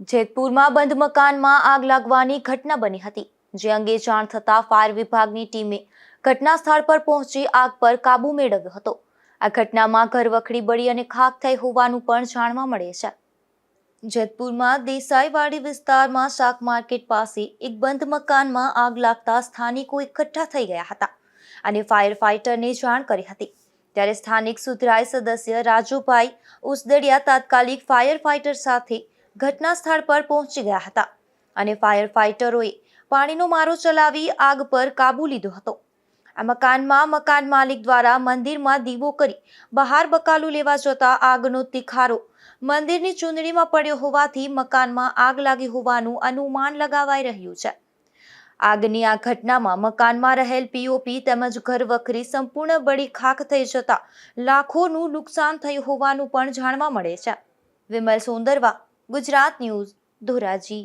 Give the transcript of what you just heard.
જેતપુરમાં બંધ મકાનમાં આગ લાગવાની ઘટના બની હતી, જે અંગે જાણ થતાં ફાયર વિભાગની ટીમે ઘટના સ્થળ પર પહોંચી આગ પર કાબૂ મેળવ્યો હતો. આ ઘટનામાં ઘર વખરી બળી અને ખાખ થઈ હોવાનું પણ જાણવા મળે છે. જેતપુરમાં દેસાઈવાડી વિસ્તારમાં શાક માર્કેટ પાસે એક બંધ મકાનમાં આગ લાગતા સ્થાનિકો એકઠા થઈ ગયા હતા અને ફાયર ફાઇટરને જાણ કરી હતી. ત્યારે સ્થાનિક સુધરાય સદસ્ય રાજુભાઈ ઉસદડિયા તાત્કાલિક ફાયર ફાઇટર સાથે ઘટના સ્થળ પર પહોંચી ગયા હતા અને ફાયર ફાઇટરોએ પાણીનો મારો ચલાવી આગ પર કાબૂ લીધો હતો. આ મકાનમાં મકાન માલિક દ્વારા મંદિરમાં દીવો કરી બહાર બકાલું લેવા જતા આગનો તિખારો મંદિરની ચૂંદડીમાં પડ્યો હોવાથી મકાનમાં આગ લાગી હોવાનું અનુમાન લગાવાઈ રહ્યું છે. આગની આ ઘટનામાં મકાનમાં રહેલ પીઓપી તેમજ ઘર વખરી સંપૂર્ણ બળી ખાખ થઈ જતા લાખોનું નુકસાન થયું હોવાનું પણ જાણવા મળે છે. વિમલ સોંદરવા ગુજરાત ન્યૂઝ ધોરાજી